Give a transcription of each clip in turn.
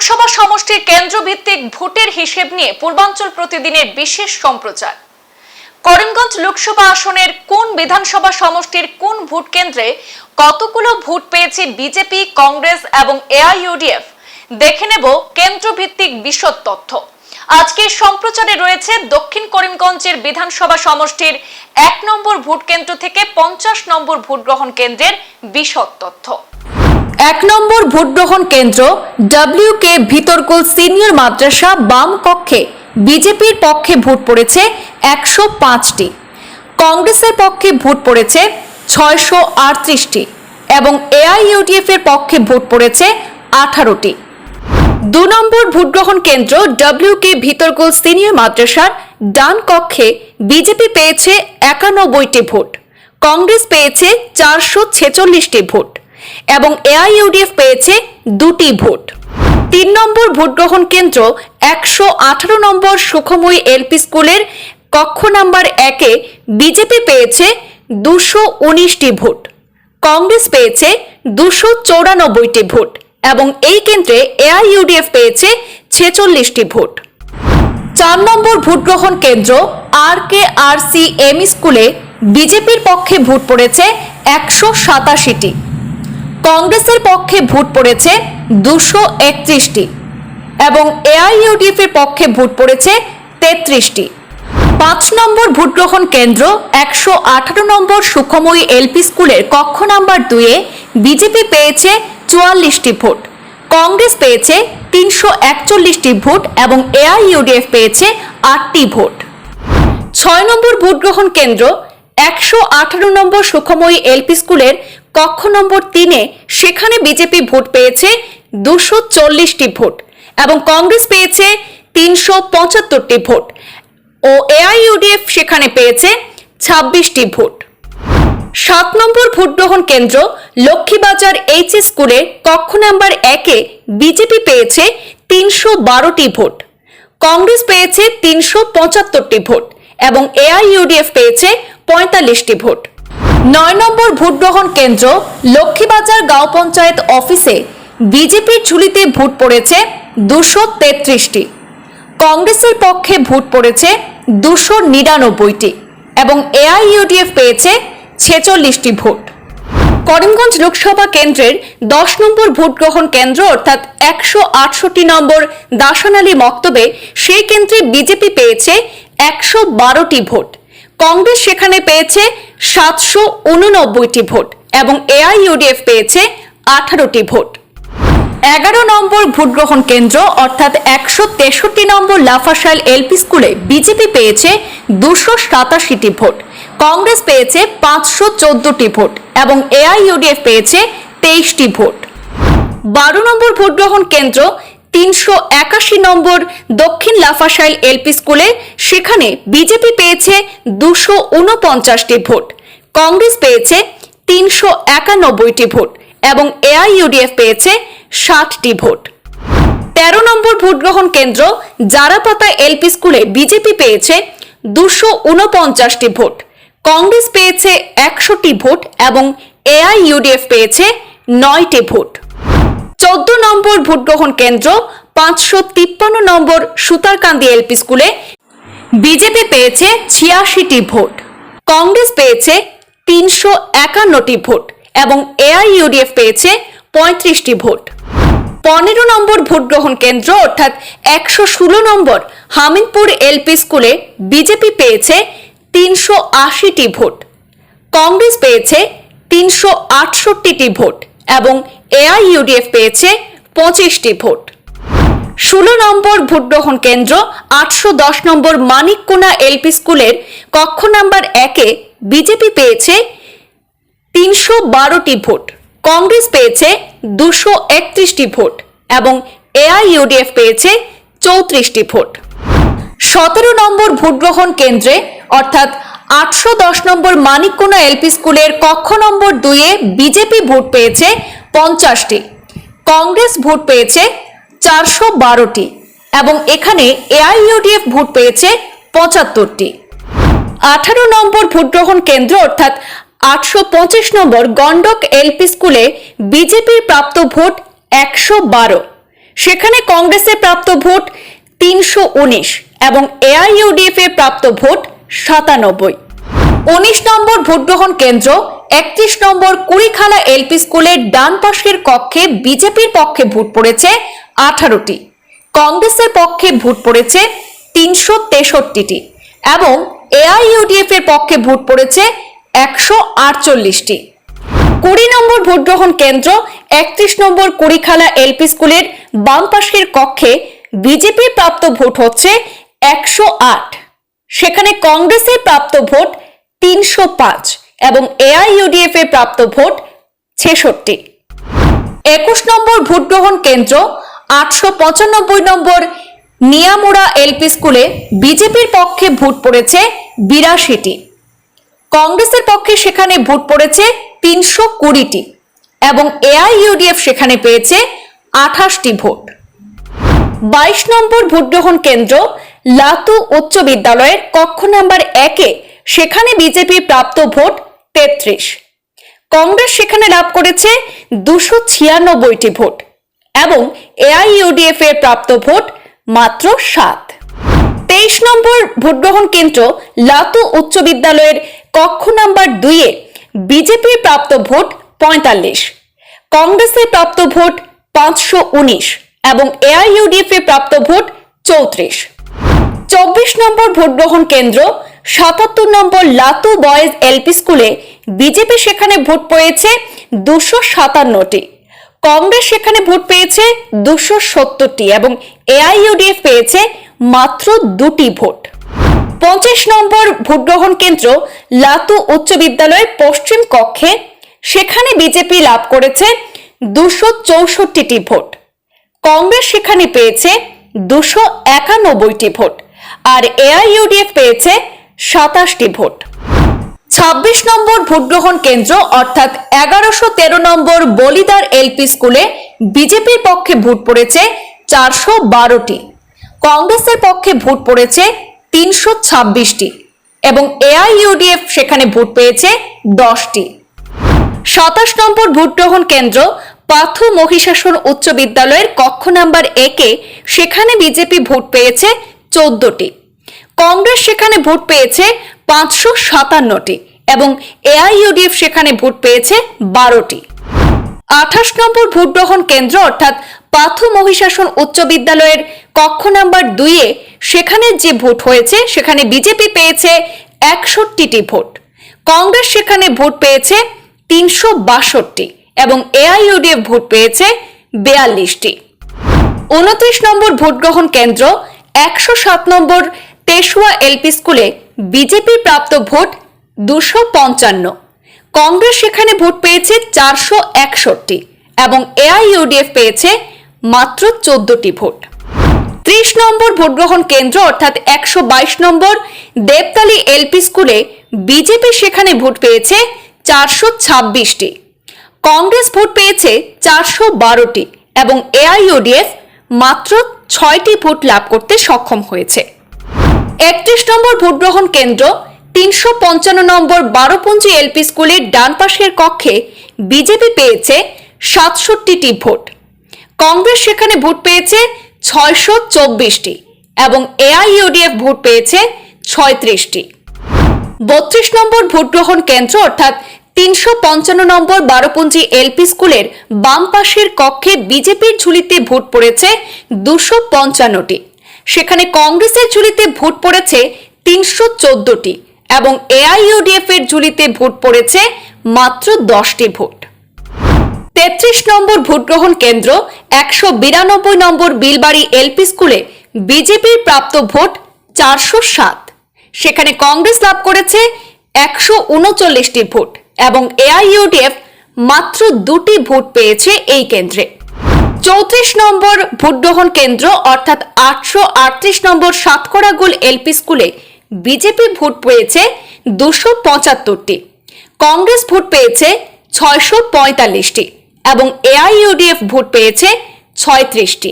লোকসভা সমষ্টির কেন্দ্রভিত্তিক ভোটের হিসেব নিয়ে পূর্বাঞ্চল প্রতিদিনের বিশেষ সম্প্রচার। করিমগঞ্জ লোকসভা আসনের কোন বিধানসভা সমষ্টির কোন ভোট কেন্দ্রে কতগুলো ভোট পেয়েছে বিজেপি, কংগ্রেস এবং এআইইউডিএফ? দেখে নেব কেন্দ্রভিত্তিক বিশদ তথ্য। আজকের সম্প্রচারে রয়েছে দক্ষিণ করিমগঞ্জের বিধানসভা সমষ্টির এক নম্বর ভোট কেন্দ্র থেকে পঞ্চাশ নম্বর ভোট গ্রহণ কেন্দ্রের বিশদ তথ্য। এক নম্বর ভোট গ্রহণ কেন্দ্র ডব্লিউ কে ভিতরকুল সিনিয়র মাদ্রাসা বাম কক্ষে। বিজেপির পক্ষে ভোট পড়েছে একশো পাঁচটি। কংগ্রেসের পক্ষে ভোট পড়েছে ছয়শো আটত্রিশটি এবং এআইইউডিএফ এর পক্ষে ভোট পড়েছে আঠারোটি। দু নম্বর ভোটগ্রহণ কেন্দ্র ডব্লিউ কে ভিতরকুল সিনিয়র মাদ্রাসার ডান কক্ষে বিজেপি পেয়েছে একানব্বইটি ভোট। কংগ্রেস পেয়েছে চারশো ছেচল্লিশটি ভোট। এবং এআইইউডিএফ পেয়েছে দুটি ভোট। তিন নম্বর ভোটগ্রহণ কেন্দ্র একশো আঠারো নম্বর সুখময়ী এলপি স্কুলের কক্ষ নাম্বার একে বিজেপি পেয়েছে দুশো উনিশটি ভোট। কংগ্রেস পেয়েছে দুশো চৌরানব্বইটি ভোট এবং এই কেন্দ্রে এআইইউডিএফ পেয়েছে ছেচল্লিশটি ভোট। চার নম্বর ভোট গ্রহণ কেন্দ্র আর কে আর সি এম স্কুলে বিজেপির পক্ষে ভোট পড়েছে একশো সাতাশিটি। কংগ্রেসের পক্ষে ভোট পড়েছে দুশো একত্রিশটি এবং এআইইউডিএফ এর পক্ষে ভোট পড়েছে তেত্রিশটি। পাঁচ নম্বর ভোটগ্রহণ কেন্দ্র একশো আঠারো নম্বর সুখময়ী এলপি স্কুলের কক্ষ নাম্বার দুয়ে বিজেপি পেয়েছে চুয়াল্লিশটি ভোট, কংগ্রেস পেয়েছে তিনশো একচল্লিশটি ভোট এবং এআইইউডিএফ পেয়েছে আটটি ভোট। ছয় নম্বর ভোটগ্রহণ কেন্দ্র একশো আঠারো নম্বর সুখময়ী এলপি স্কুলের কক্ষ নম্বর তিনে সেখানে বিজেপি ভোট পেয়েছে দুশো চল্লিশটি ভোট এবং কংগ্রেস পেয়েছে তিনশো পঁচাত্তরটি ভোট ও এআইইউডিএফ সেখানে পেয়েছে ছাব্বিশটি ভোট। সাত নম্বর ভোট গ্রহণ কেন্দ্র লক্ষ্মীবাজার এইচ এস স্কুলের কক্ষ নাম্বার একে বিজেপি পেয়েছে তিনশো বারোটি ভোট, কংগ্রেস পেয়েছে তিনশো পঁচাত্তরটি ভোট এবং এআইইউডিএফ পেয়েছে পঁয়তাল্লিশটি ভোট। নয় নম্বর ভোট গ্রহণ কেন্দ্র লক্ষ্মীবাজার গাঁও পঞ্চায়েত অফিসে বিজেপির ঝুলিতে ভোট পড়েছে দুশো তেত্রিশটি। কংগ্রেসের পক্ষে ভোট পড়েছে দুশো নিরানব্বইটি এবং এআইইউডিএফ পেয়েছে ছেচল্লিশটি ভোট। করিমগঞ্জ লোকসভা কেন্দ্রের দশ নম্বর ভোট গ্রহণ কেন্দ্র অর্থাৎ একশো আটষট্টি নম্বর দাসান আলী মক্তবে সেই কেন্দ্রে বিজেপি পেয়েছে একশো বারোটি ভোট। কংগ্রেস সেখানে পেয়েছে সাতশো উননব্বইটি ভোট এবং এআইইউডিএফ পেয়েছে আঠারোটি ভোট। এগারো নম্বর ভোট গ্রহণ কেন্দ্র অর্থাৎ একশো তেষট্টি নম্বর লাফাশাল এলপি স্কুলে বিজেপি পেয়েছে দুশো সাতাশিটি ভোট, কংগ্রেস পেয়েছে পাঁচশো চোদ্দটি ভোট এবং এআইইউডিএফ পেয়েছে তেইশটি ভোট। বারো নম্বর ভোট গ্রহণ কেন্দ্র তিনশো একাশি নম্বর দক্ষিণ লাফাশাইল এলপি স্কুলে, সেখানে বিজেপি পেয়েছে দুশো উনপঞ্চাশটি ভোট, কংগ্রেস পেয়েছে তিনশো একানব্বইটি ভোট এবং এআইইউডিএফ পেয়েছে ষাটটি ভোট। তেরো নম্বর ভোট গ্রহণ কেন্দ্র জারাপাতা এলপি স্কুলে বিজেপি পেয়েছে দুশো উনপঞ্চাশটি ভোট, কংগ্রেস পেয়েছে একশোটি ভোট এবং এআইইউডিএফ পেয়েছে নয়টি ভোট। চোদ্দ নম্বর ভোট গ্রহণ কেন্দ্র, পাঁচশো তিপ্পান্ন নম্বর সুতারকান্দি এলপি স্কুলে বিজেপি পেয়েছে ছিয়াশিটি ভোট, কংগ্রেস পেয়েছে তিনশো একান্নটি ভোট এবং এআইইউডিএফ পেয়েছে পঁয়ত্রিশটি ভোট। পনেরো নম্বর ভোট গ্রহণ কেন্দ্র অর্থাৎ একশো ষোলো নম্বর হামিদপুর এলপি স্কুলে বিজেপি পেয়েছে তিনশো আশিটি ভোট, কংগ্রেস পেয়েছে তিনশো আটষট্টিটি ভোট এবং এআইইউডিএফ পেয়েছে পঁচিশটি ভোট। ষোলো নম্বর ভোট গ্রহণ কেন্দ্র, আটশো দশ নম্বর মানিককোনা এলপি স্কুলের কক্ষ নাম্বার একে বিজেপি পেয়েছে তিনশো বারোটি ভোট, কংগ্রেস পেয়েছে দুশো একত্রিশটি ভোট এবং এআইইউডিএফ পেয়েছে চৌত্রিশটি ভোট। সতেরো নম্বর ভোট গ্রহণ কেন্দ্রে, অর্থাৎ আটশো দশ নম্বর মানিককোনা এলপি স্কুলের কক্ষ নম্বর দুইয়ে বিজেপি ভোট পেয়েছে পঞ্চাশটি। কংগ্রেস ভোট পেয়েছে চারশো বারোটি এবং এখানে এআইইউডিএফ ভোট পেয়েছে পঁচাত্তরটি। আঠারো নম্বর ভোটগ্রহণ কেন্দ্র অর্থাৎ আটশো পঁচিশ নম্বর গন্ডক এলপি স্কুলে বিজেপির প্রাপ্ত ভোট একশো বারো। সেখানে কংগ্রেসের প্রাপ্ত ভোট তিনশো উনিশ এবং এআইইউডিএফ এর প্রাপ্ত ভোট সাতানব্বই। উনিশ নম্বর ভোট গ্রহণ কেন্দ্র, একত্রিশ নম্বর কুড়িখালা এলপি স্কুলের ডান পাশের কক্ষে বিজেপির পক্ষে ভোট পড়েছে আঠারোটি, কংগ্রেসের পক্ষে ভোট পড়েছে তিনশো তেষট্টিটি এবং এআইইউডিএফ এর পক্ষে ভোট পড়েছে একশো আটচল্লিশটি। কুড়ি নম্বর ভোট গ্রহণ কেন্দ্র, একত্রিশ নম্বর কুড়িখালা এলপি স্কুলের বাম পাশের কক্ষে বিজেপি প্রাপ্ত ভোট হচ্ছে একশো আট, সেখানে কংগ্রেসের প্রাপ্ত ভোট তিনশো পাঁচ এবং এআইইউডিএফ এর প্রাপ্ত ভোট ছেষট্টি। একুশ নম্বর ভোট গ্রহণ কেন্দ্র, আটশো পঁচানব্বই নম্বর নিয়ামুড়া এলপি স্কুলে বিজেপির পক্ষে ভোট পড়েছে বিরাশিটি। কংগ্রেসের পক্ষে সেখানে ভোট পড়েছে তিনশো কুড়িটি এবং এআইইউডিএফ সেখানে পেয়েছে আঠাশটি ভোট। বাইশ নম্বর ভোট গ্রহণ কেন্দ্র, লাতু উচ্চ বিদ্যালয়ের কক্ষ নাম্বার একে সেখানে বিজেপি প্রাপ্ত ভোট তেত্রিশ। কংগ্রেস সেখানে লাভ করেছে দুশো ছিয়ানব্বইটি ভোট এবং এআইইউডিএফ এর প্রাপ্ত ভোট মাত্র সাত। তেইশ নম্বর ভোটগ্রহণ কেন্দ্র লাতু উচ্চ বিদ্যালয়ের কক্ষ নাম্বার দুইয়ে বিজেপির প্রাপ্ত ভোট পঁয়তাল্লিশ, কংগ্রেসের প্রাপ্ত ভোট পাঁচশো উনিশ এবং এআইইউডিএফ এর প্রাপ্ত ভোট চৌত্রিশ। চব্বিশ নম্বর ভোটগ্রহণ কেন্দ্র সাতাত্তর নম্বর লাতু বয়েজ এলপি স্কুলে বিজেপি সেখানে ভোট পেয়েছে দুশো সাতান্নটি। কংগ্রেস সেখানে ভোট পেয়েছে দুশো সত্তরটি এবং এআইইউডিএফ পেয়েছে মাত্র দুটি ভোট। পঁচিশ নম্বর ভোটগ্রহণ কেন্দ্র লাতু উচ্চ বিদ্যালয়ের পশ্চিম কক্ষে। সেখানে বিজেপি লাভ করেছে দুশো চৌষট্টিটি ভোট। কংগ্রেস সেখানে পেয়েছে দুশো একানব্বইটি ভোট। আর এআইইউডিএফ পেয়েছে সাতাশটি ভোট। ছাব্বিশ নম্বর ভোটগ্রহণ কেন্দ্র, অর্থাৎ এগারোশো তেরো নম্বর বলিদার এলপি স্কুলে বিজেপির পক্ষে ভোট পড়েছে চারশো বারোটি। কংগ্রেসের পক্ষে ভোট পড়েছে তিনশো ছাব্বিশটি এবং এআইইউডিএফ সেখানে ভোট পেয়েছে দশটি। সাতাশ নম্বর ভোট গ্রহণ কেন্দ্র, পাথু মহিষাসন উচ্চ বিদ্যালয়ের কক্ষ নাম্বার একে সেখানে বিজেপি ভোট পেয়েছে চোদ্দটি। কংগ্রেস সেখানে ভোট পেয়েছে পাঁচশো সাতান্নটি এবং এআইইউডিএফ সেখানে ভোট পেয়েছে বারোটি। আঠাশ নম্বর ভোট গ্রহণ কেন্দ্র অর্থাৎ পাথু মহিষাসন উচ্চ বিদ্যালয়ের কক্ষ নাম্বার দুইয়ে সেখানে যে ভোট হয়েছে, সেখানে বিজেপি পেয়েছে একষট্টিটি ভোট। কংগ্রেস সেখানে ভোট পেয়েছে তিনশো বাষট্টি এবং এআইইউডিএফ ভোট পেয়েছে বেয়াল্লিশটি। উনত্রিশ নম্বর ভোট গ্রহণ কেন্দ্র একশো সাত নম্বর তেসুয়া এলপি স্কুলে বিজেপি প্রাপ্ত ভোট দুশো পঞ্চান্ন। কংগ্রেস সেখানে ভোট পেয়েছে চারশো একষট্টি এবং এআইইউডিএফ পেয়েছে মাত্র চোদ্দটি ভোট। ত্রিশ নম্বর ভোট গ্রহণ কেন্দ্র অর্থাৎ একশো বাইশ নম্বর দেবতালি এলপি স্কুলে বিজেপি সেখানে ভোট পেয়েছে চারশো ছাব্বিশটি। কংগ্রেস ভোট পেয়েছে চারশো বারোটি এবং এআইইউডিএফ মাত্র ছয়টি ভোট লাভ করতে সক্ষম হয়েছে। একত্রিশ নম্বর ভোট গ্রহণ কেন্দ্র, তিনশো পঞ্চান্ন নম্বর বারোপঞ্জি এলপি স্কুলের ডান পাশের কক্ষে বিজেপি পেয়েছে সাতষট্টিটি ভোট। কংগ্রেস সেখানে ভোট পেয়েছে ছয়শো চব্বিশটি এবং এআইইউডিএফ ভোট পেয়েছে ছয়ত্রিশটি। বত্রিশ নম্বর ভোট গ্রহণ কেন্দ্র, অর্থাৎ তিনশো পঞ্চান্ন নম্বর বারোপঞ্জি এলপি স্কুলের বাম পাশের কক্ষে বিজেপির ঝুলিতে ভোট পড়েছে দুশো পঞ্চান্নটি। সেখানে কংগ্রেসের ঝুলিতে ভোট পড়েছে তিনশো চোদ্দটি এবং এআইইউডিএফ এর ঝুলিতে ভোট পড়েছে মাত্র দশটি ভোট। তেত্রিশ নম্বর ভোটগ্রহণ কেন্দ্র, একশো বিরানব্বই নম্বর বিলবাড়ি এলপি স্কুলে বিজেপির প্রাপ্ত ভোট চারশো সাত। সেখানে কংগ্রেস লাভ করেছে একশো উনচল্লিশটি ভোট এবং এআইইউডিএফ মাত্র দুটি ভোট পেয়েছে এই কেন্দ্রে। চৌত্রিশ নম্বর ভোট গ্রহণ কেন্দ্র, অর্থাৎ আটশো আটত্রিশ নম্বর সাতকড়াগুল এলপি স্কুলে বিজেপি ভোট পেয়েছে দুশো পঁচাত্তরটি। কংগ্রেস ভোট পেয়েছে ছয়শো পঁয়তাল্লিশটি এবং এআইইউডিএফ ভোট পেয়েছে ছয়ত্রিশটি।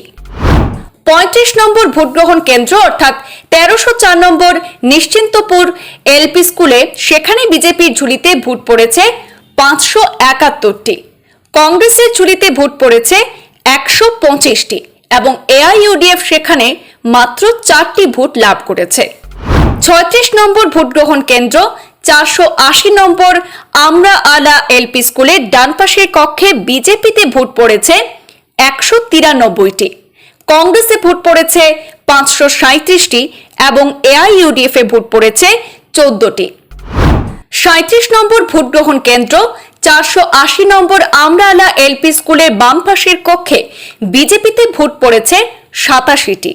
পঁয়ত্রিশ নম্বর ভোট গ্রহণ কেন্দ্র, অর্থাৎ তেরোশো চার নম্বর নিশ্চিন্তপুর এলপি স্কুলে, সেখানে বিজেপির ঝুলিতে ভোট পড়েছে পাঁচশো একাত্তরটি। কংগ্রেসের ঝুলিতে ভোট পড়েছে একশো পঁচিশটি এবং এআইইউডিএফ সেখানে মাত্র চারটি ভোট লাভ করেছে। ছয়ত্রিশ নম্বর ভোট গ্রহণ কেন্দ্র, চারশো আশি নম্বর আমরা আলা এলপি স্কুলের ডান পাশের কক্ষে বিজেপিতে ভোট পড়েছে একশো তিরানব্বইটি। কংগ্রেসে ভোট পড়েছে পাঁচশো সাঁত্রিশটি এবং এআইইউডিএফ এ ভোট পড়েছে চোদ্দটি। সাঁত্রিশ নম্বর ভোট গ্রহণ কেন্দ্র চারশো আশি নম্বর আমরালা এলপি স্কুলের বাম পাশের কক্ষে বিজেপিতে ভোট পড়েছে সাতাশিটি,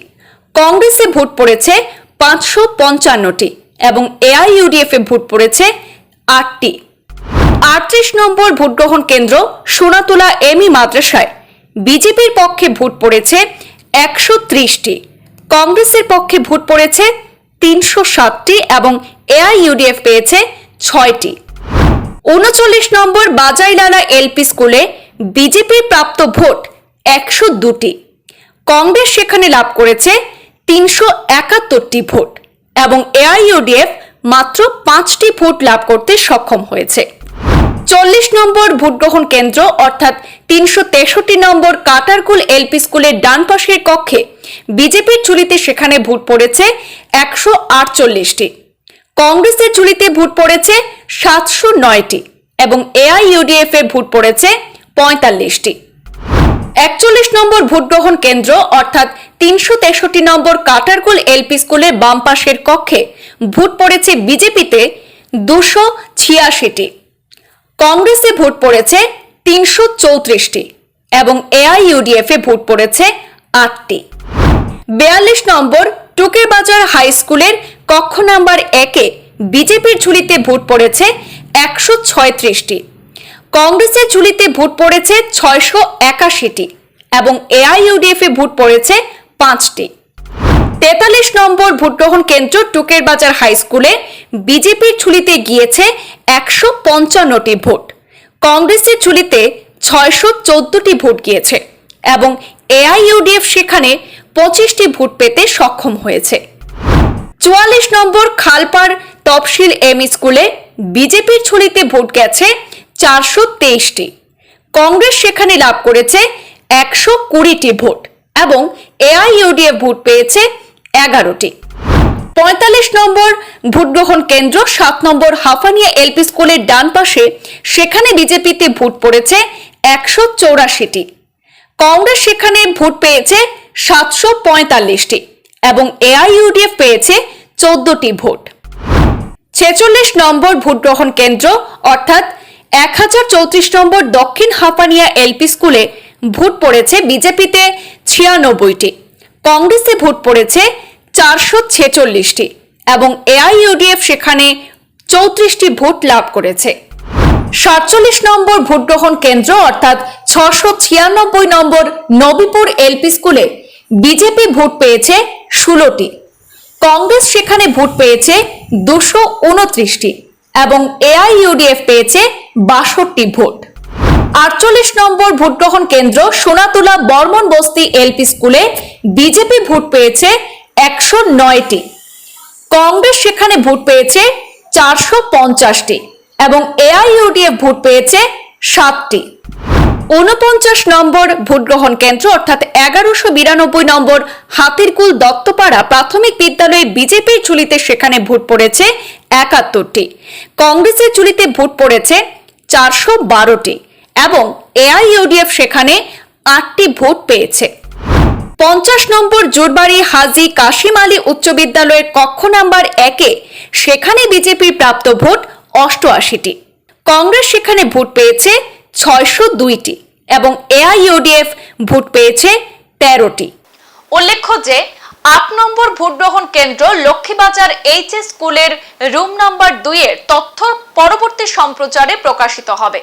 কংগ্রেসে ভোট পড়েছে পাঁচশো পঞ্চান্নটি এবং এআইইউডিএফ ভোট পড়েছে আটটি। আটত্রিশ নম্বর ভোটগ্রহণ কেন্দ্র সোনাতলা এমই মাদ্রাসায়। বিজেপির পক্ষে ভোট পড়েছে একশো ত্রিশটি, কংগ্রেসের পক্ষে ভোট পড়েছে তিনশো সাতটি এবং এআইইউডিএফ পেয়েছে ছয়টি। উনচল্লিশ নম্বর বাজাইলালা এলপি স্কুলে বিজেপি প্রাপ্ত ভোট একশো দুটি। কংগ্রেস সেখানে লাভ করেছে তিনশো একাত্তরটি ভোট এবং এআইইউডিএফ মাত্র পাঁচটি ভোট লাভ করতে সক্ষম হয়েছে। চল্লিশ নম্বর ভোট গ্রহণ কেন্দ্র অর্থাৎ তিনশো তেষট্টি নম্বর কাটারকুল এলপি স্কুলের ডান পাশের কক্ষে বিজেপির চুলিতে সেখানে ভোট পড়েছে একশো আটচল্লিশটি। কংগ্রেসের চুলিতে ভোট পড়েছে সাতশো নয়টি এবং এআইইউডিএফ এ ভোট পড়েছে পঁয়তাল্লিশটি। একচল্লিশ নম্বর ভোট গ্রহণ কেন্দ্র, অর্থাৎ তিনশো তেষট্টি নম্বর কাটারকুল এলপি স্কুলের বাম পাশের কক্ষে ভোট পড়েছে বিজেপিতে দুশো ছিয়াশিটি। কংগ্রেসে ভোট পড়েছে তিনশো চৌত্রিশটি এবং এআইইউডিএফ এ ভোট পড়েছে আটটি। বেয়াল্লিশ নম্বর টুকের বাজার হাই স্কুলের কক্ষ নাম্বার একে বিজেপির ঝুলিতে ভোট পড়েছে একশো ছয়ত্রিশটি। কংগ্রেসের ঝুলিতে ভোট পড়েছে ছয়শো একাশিটি এবং এআইইউডিএফ ভোট পড়েছে পাঁচটি। তেতাল্লিশ নম্বর ভোটগ্রহণ কেন্দ্র টুকের বাজার হাই স্কুলে বিজেপির ঝুলিতে গিয়েছে একশো পঞ্চান্নটি ভোট। কংগ্রেসের ঝুলিতে ছয়শো চোদ্দটি ভোট গিয়েছে এবং এআইইউডিএফ সেখানে পঁচিশটি ভোট পেতে সক্ষম হয়েছে। চুয়াল্লিশ নম্বর খালপাড় তফসিল এম স্কুলে বিজেপির ঝুলিতে ভোট গেছে চারশো তেইশটি। কংগ্রেস সেখানে লাভ করেছে একশো কুড়িটি ভোট এবং এআইইউডিএফ ভোট পেয়েছে এগারোটি। পঁয়তাল্লিশ নম্বর ভোটগ্রহণ কেন্দ্র, সাত নম্বর হাফানিয়া এলপি স্কুলের ডান পাশে সেখানে বিজেপিতে ভোট পড়েছে একশো চৌরাশিটি। কংগ্রেস সেখানে ভোট পেয়েছে সাতশো পঁয়তাল্লিশটি। এবং এআইইউডিএফ পেয়েছে চোদ্দটি ভোট। ছেচল্লিশ নম্বর ভোট গ্রহণ কেন্দ্র, অর্থাৎ এক হাজার চৌত্রিশ নম্বর দক্ষিণ হাপানিয়া এলপি স্কুলে ভোট পড়েছে বিজেপিতে ছিয়ানব্বইটি। কংগ্রেসে ভোট পড়েছে চারশো ছেচল্লিশটি এবং এআইইউডিএফ সেখানে চৌত্রিশটি ভোট লাভ করেছে। সাতচল্লিশ নম্বর ভোট গ্রহণ কেন্দ্র, অর্থাৎ ছশো ছিয়ানব্বই নম্বর নবীপুর এলপি স্কুলে বিজেপি ভোট পেয়েছে ষোলোটি। কংগ্রেস সেখানে ভোট পেয়েছে দুশো উনত্রিশটি এবং এআইইউডিএফ পেয়েছে বাষট্টি ভোট। আটচল্লিশ নম্বর ভোট গ্রহণ কেন্দ্র সোনাতুলা বর্মন বস্তি এলপি স্কুলে বিজেপি ভোট পেয়েছে একশো নয়টি। কংগ্রেস সেখানে ভোট পেয়েছে চারশো পঞ্চাশটি এবং এআইইউডিএফ ভোট পেয়েছে সাতটি। উনপঞ্চাশ নম্বর ভোটগ্রহণ কেন্দ্র, অর্থাৎ এগারোশো বিরানব্বই নম্বর হাতিরকুল দত্তপাড়া প্রাথমিক বিদ্যালয়ে বিজেপির চুলিতে সেখানে ভোট পড়েছে একাত্তরটি। কংগ্রেসের চুলিতে ভোট পড়েছে চারশো বারোটি এবং এআইইউডিএফ সেখানে আটটি ভোট পেয়েছে। পঞ্চাশ নম্বর জোরবাড়ি হাজি কাশিম আলী উচ্চ বিদ্যালয়ের কক্ষ নাম্বার একে সেখানে বিজেপির প্রাপ্ত ভোট অষ্টআশিটি। কংগ্রেস সেখানে ভোট পেয়েছে ছয়শো দুইটি এবং এআইইউডিএফ ভোট পেয়েছে তেরোটি। উল্লেখ্য যে, আট নম্বর ভোট গ্রহণ কেন্দ্র লক্ষ্মীবাজার এইচ এস স্কুলের রুম নাম্বার দুইয়ের তথ্য পরবর্তী সম্প্রচারে প্রকাশিত হবে।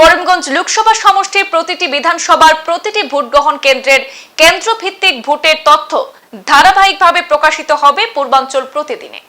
করিমগঞ্জ লোকসভা সমষ্টির প্রতিটি বিধানসভার প্রতিটি ভোট গ্রহণ কেন্দ্রের কেন্দ্রভিত্তিক ভোটের তথ্য ধারাবাহিকভাবে প্রকাশিত হবে পূর্বাঞ্চল প্রতিদিনে।